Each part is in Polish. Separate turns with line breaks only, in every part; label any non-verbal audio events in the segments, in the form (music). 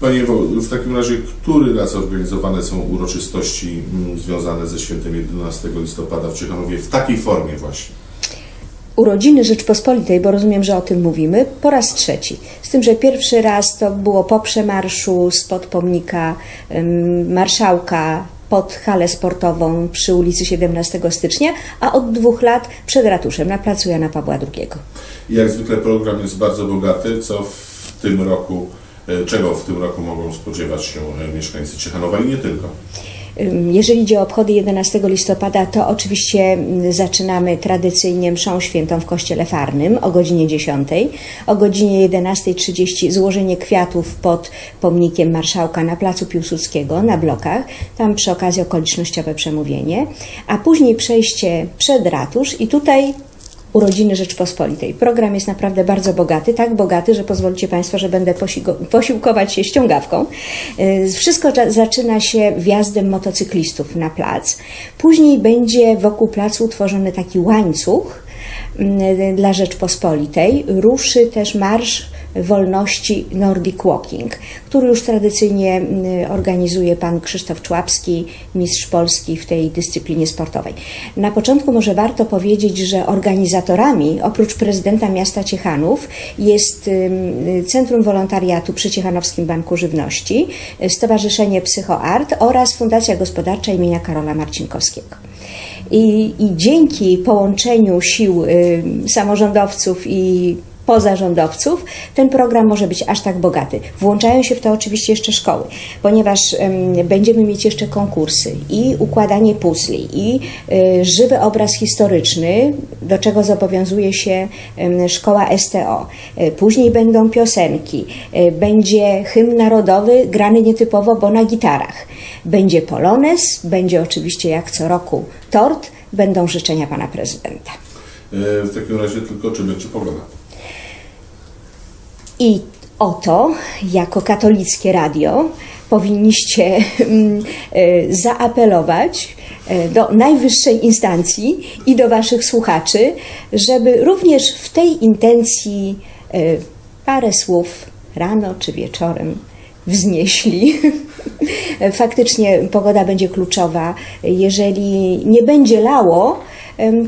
Panie w takim razie, który raz organizowane są uroczystości mm, związane ze świętem 11 listopada w Ciechanowie w takiej formie właśnie?
Urodziny Rzeczpospolitej, bo rozumiem, że o tym mówimy, po raz trzeci. Z tym, że pierwszy raz to było po przemarszu spod pomnika marszałka pod halę sportową przy ulicy 17 stycznia, a od dwóch lat przed ratuszem na placu Jana Pawła II.
Jak zwykle program jest bardzo bogaty, co w tym roku, czego w tym roku mogą spodziewać się e, mieszkańcy Ciechanowa i nie tylko?
Jeżeli idzie o obchody 11 listopada, to oczywiście mm, zaczynamy tradycyjnie mszą świętą w Kościele Farnym o godzinie 10. O godzinie 11.30 złożenie kwiatów pod pomnikiem marszałka na placu Piłsudskiego na blokach. Tam przy okazji okolicznościowe przemówienie. A później przejście przed ratusz i tutaj Urodziny Rzeczpospolitej. Program jest naprawdę bardzo bogaty, tak bogaty, że pozwolicie Państwo, że będę posiłkować się ściągawką. Y, Wszystko za- zaczyna się wjazdem motocyklistów na plac. Później będzie wokół placu utworzony taki łańcuch mm, dla Rzeczpospolitej. Ruszy też Marsz Wolności Nordic Walking, który już tradycyjnie organizuje pan Krzysztof Człapski, mistrz Polski w tej dyscyplinie sportowej. Na początku może warto powiedzieć, że organizatorami, oprócz prezydenta miasta Ciechanów, jest Centrum Wolontariatu przy Ciechanowskim Banku Żywności, Stowarzyszenie Psychoart oraz Fundacja Gospodarcza imienia Karola Marcinkowskiego. I, I dzięki połączeniu sił y, samorządowców i pozarządowców, ten program może być aż tak bogaty. Włączają się w to oczywiście jeszcze szkoły, ponieważ em, będziemy mieć jeszcze konkursy i układanie puzli, i y, żywy obraz historyczny, do czego zobowiązuje się szkoła STO. Y, później będą piosenki, y, będzie hymn narodowy grany nietypowo, bo na gitarach. Będzie polonez, będzie oczywiście jak co roku tort, będą życzenia pana prezydenta.
E, W takim razie tylko czy będzie pogoda?
I oto, jako katolickie radio, powinniście mm, e, zaapelować e, do najwyższej instancji i do Waszych słuchaczy, żeby również w tej intencji e, parę słów rano czy wieczorem wznieśli. (laughs) Faktycznie pogoda będzie kluczowa. Jeżeli nie będzie lało,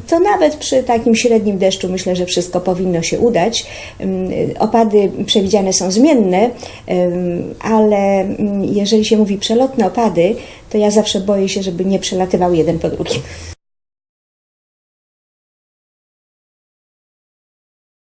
to nawet przy takim średnim deszczu myślę, że wszystko powinno się udać. Opady przewidziane są zmienne, ale mm, jeżeli się mówi przelotne opady, to ja zawsze boję się, żeby nie przelatywał jeden po drugim.